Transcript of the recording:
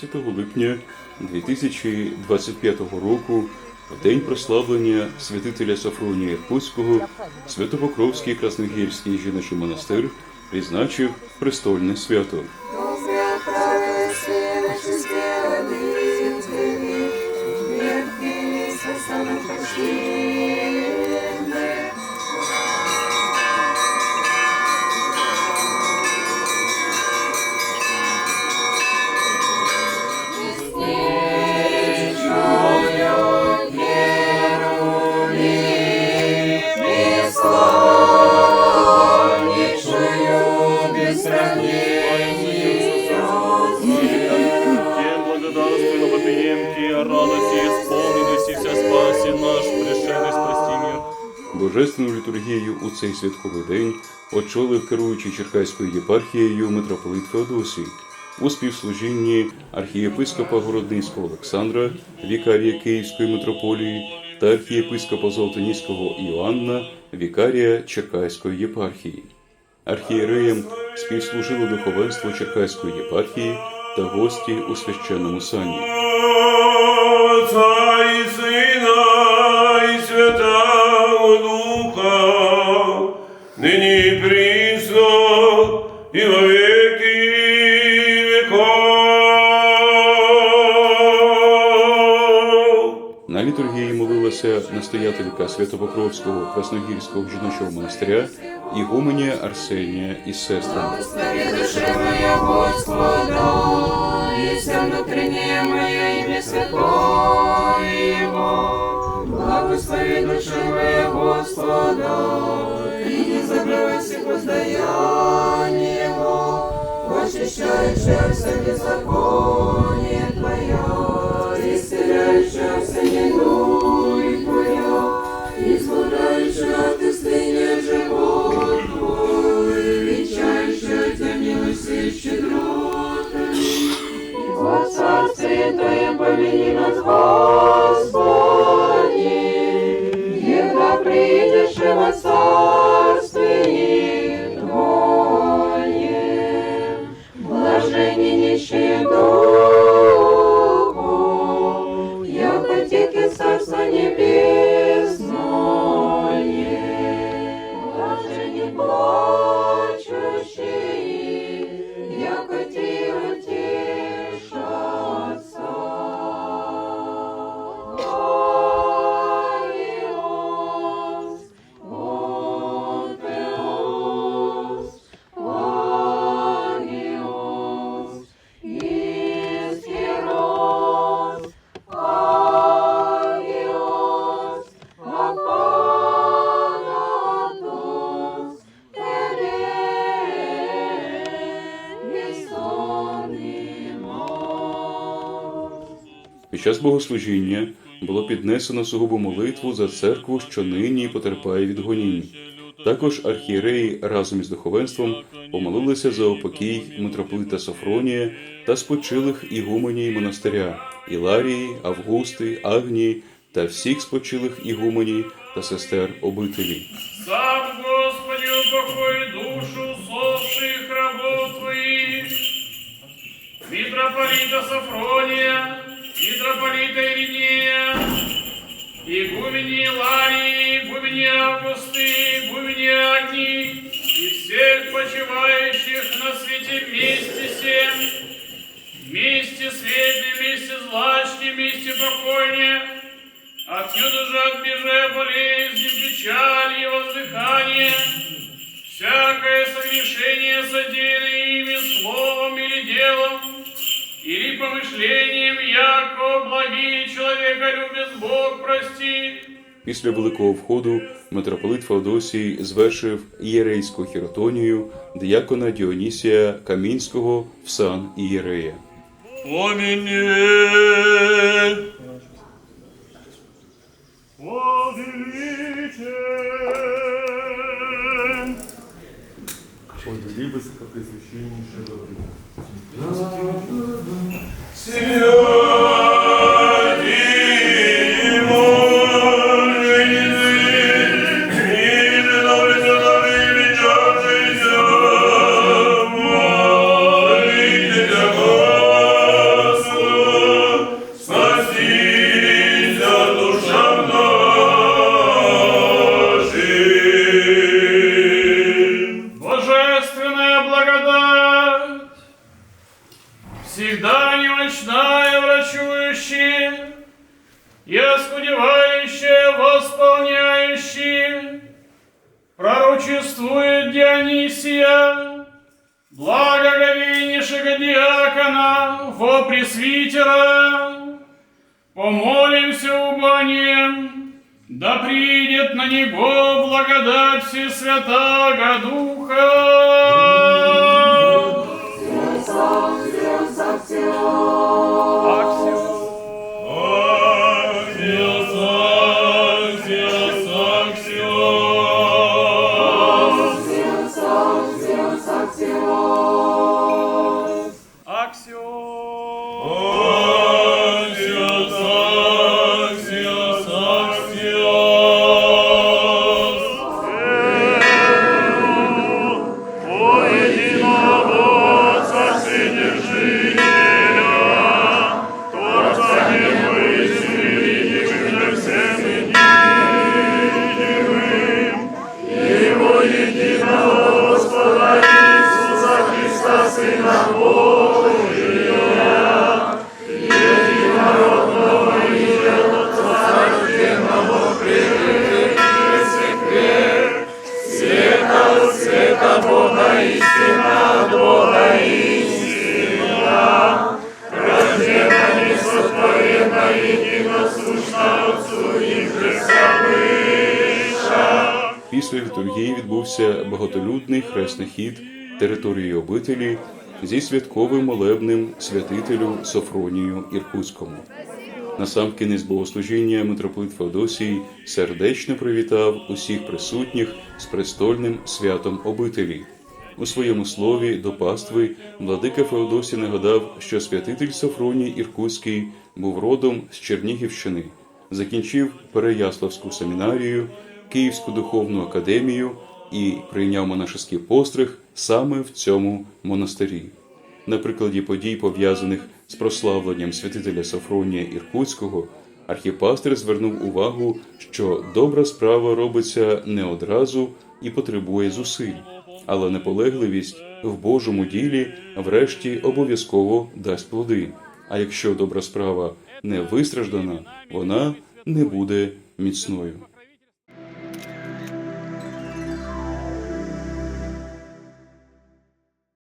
12 липня 2025 року, в день прославлення святителя Софронія Якутського, Святопокровський Красногірський жіночий монастир відзначив престольне свято. Тем Божественну літургію у цей святковий день очолив керуючий Черкаською єпархією митрополит Феодосій. У співслужінні архієпископа Городницького Олександра, вікарія Київської митрополії та архієпископа Золотоніського Іоанна, вікарія Черкаської єпархії. Архієреєм співслужило духовенство Черкаської єпархії та гості у священному сані. Молилася настоятелька Святопокровського Красногірського жіночого монастиря Ігуменія Арсенія із сестрами. Благослови душе моя Господа, и не забывай всех воздаяние Его, очищающее все беззаконие придешь во Час богослужіння було піднесено сугубу молитву за церкву, що нині потерпає від гонінь. Також архієреї разом із духовенством помолилися за упокій митрополита Софронія та спочилих ігуменій монастиря Іларії, Августи, Агнії та всіх спочилих ігуменій та сестер обителі. Сам, Господи, упокой душу усопших рабов Твоих, митрополита Сафрония, митрополита Иринея, игумени Ларии, игумени Августы, игумени Агнии и всех почивающих на свете вместе всем, вместе светле, вместе злачне, вместе покойне, Отсюда же отбежи болезни, печали и воздыхание, всякое согрешение содеянное ими словом или делом, или помышлением, яко благие человека любит Бог прости. Після великого входу митрополит Феодосій звершив ієрейську хіротонію діякона Діонісія Камінського в сан ієрея. Помяни. Возвеличен. Подели высокопресвященнейший Господи, Дионисия, благоговейнейшего диакона, во пресвитера, помолимся убанием, да придет на него благодать Всесвятаго Духа. Після літургії відбувся багатолюдний хресний хід території обителі зі святковим молебнем святителю Софронію Іркутському. Насамкінець богослужіння митрополит Феодосій сердечно привітав усіх присутніх з престольним святом обителі. У своєму слові до пастви владика Феодосій нагадав, що святитель Софроній Іркутський був родом з Чернігівщини, закінчив Переяславську семінарію, Київську духовну академію і прийняв монашеський постриг саме в цьому монастирі. На прикладі подій, пов'язаних з прославленням святителя Софронія Іркутського, архіпастир звернув увагу, що добра справа робиться не одразу і потребує зусиль, але наполегливість в Божому ділі врешті обов'язково дасть плоди. А якщо добра справа не вистраждана, вона не буде міцною.